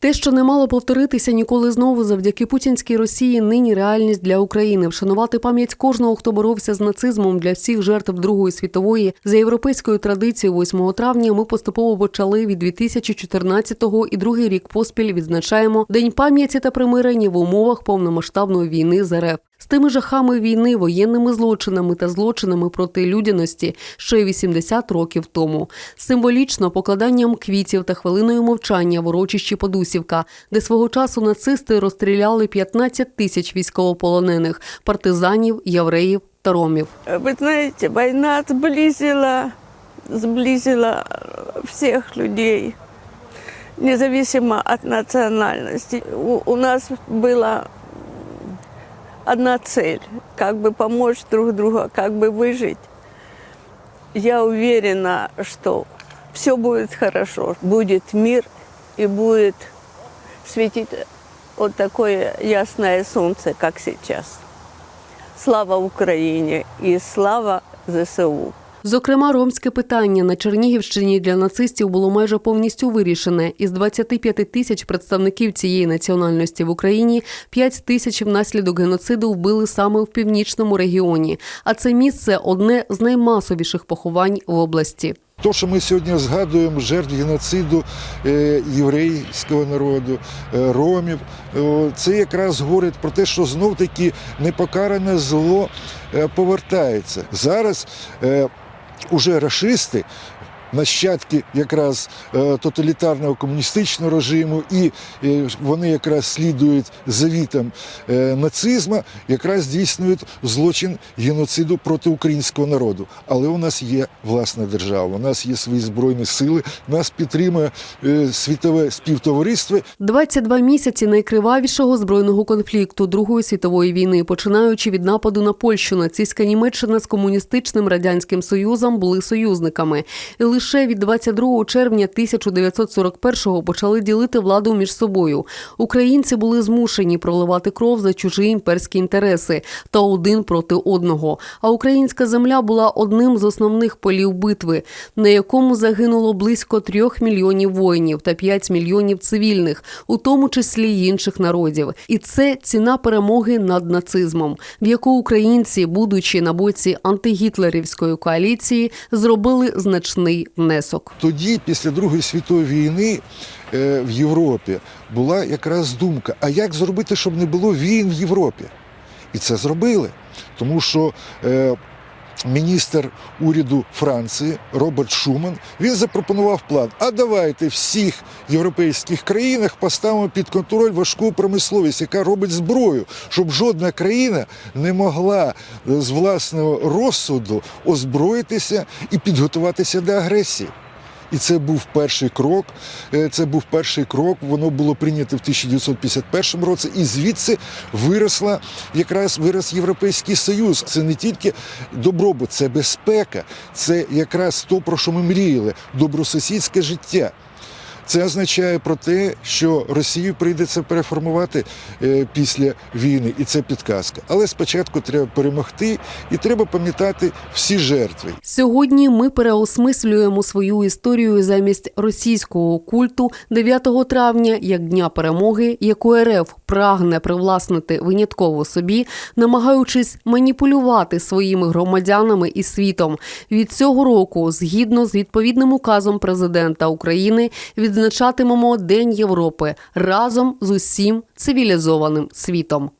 Те, що не мало повторитися ніколи знову завдяки путінській Росії, нині реальність для України. Вшанувати пам'ять кожного, хто боровся з нацизмом для всіх жертв Другої світової за європейською традицією 8 травня. Ми поступово почали від 2014-го і другий рік поспіль відзначаємо День пам'яті та примирення в умовах повномасштабної війни з РФ. З тими жахами війни, воєнними злочинами та злочинами проти людяності ще й 80 років тому. Символічно покладанням квітів та хвилиною мовчання в урочищі Подусівка, де свого часу нацисти розстріляли 15 тисяч військовополонених, партизанів, євреїв та ромів. Вы знаете, война сблизила, сблизила э, всех людей, независимо от национальности. У, у нас была одна цель, как бы помочь друг другу, как бы выжить. Я уверена, что все будет хорошо, будет мир и будет светить вот такое ясное солнце, как сейчас. Слава Україні і слава ЗСУ. Зокрема, ромське питання на Чернігівщині для нацистів було майже повністю вирішене. Із 25 тисяч представників цієї національності в Україні 5 тисяч внаслідок геноциду вбили саме в північному регіоні. А це місце одне з наймасовіших поховань в області. То, що ми сьогодні згадуємо жертв геноциду е, єврейського народу, е, ромів, е, це якраз говорить про те, що знов таки непокаране зло повертається. Зараз уже рашисти. Нащадки якраз е, тоталітарного комуністичного режиму, і е, вони якраз слідують завітам е, нацизму, якраз здійснюють злочин геноциду проти українського народу. Але у нас є власна держава, у нас є свої збройні сили, нас підтримує світове співтовариство. 22 місяці найкривавішого збройного конфлікту Другої світової війни, починаючи від нападу на Польщу, нацистська Німеччина з комуністичним радянським союзом були союзниками. І лише від 22 червня 1941-го почали ділити владу між собою. Українці були змушені проливати кров за чужі імперські інтереси та один проти одного. А українська земля була одним з основних полів битви, на якому загинуло близько трьох мільйонів воїнів та 5 мільйонів цивільних, у тому числі інших народів. І це ціна перемоги над нацизмом, в яку українці, будучи на боці антигітлерівської коаліції, зробили значний внесок. Тоді, після Другої світової війни е, в Європі, була якраз думка: а як зробити, щоб не було війн в Європі? І це зробили. Тому що е, міністр уряду Франції Роберт Шуман він запропонував план. А давайте всіх європейських країнах поставимо під контроль важку промисловість, яка робить зброю, щоб жодна країна не могла е, з власного розсуду озброїтися і підготуватися до агресії. І це був перший крок. Е, Це був перший крок. Воно було прийнято в 1951 році, і звідси виросла якраз вирос Європейський Союз. Це не тільки добробут, це безпека, це якраз то, про що ми мріяли добросусідське життя. Це означає про те, що Росію прийдеться переформувати е, після війни, і це підказка. Але спочатку треба перемогти, і треба пам'ятати всі жертви. Сьогодні ми переосмислюємо свою історію замість російського культу 9 травня як дня перемоги, яку РФ прагне привласнити винятково собі, намагаючись маніпулювати своїми громадянами і світом. Від цього року, згідно з відповідним указом президента України, відзначатимемо День Європи разом з усім цивілізованим світом.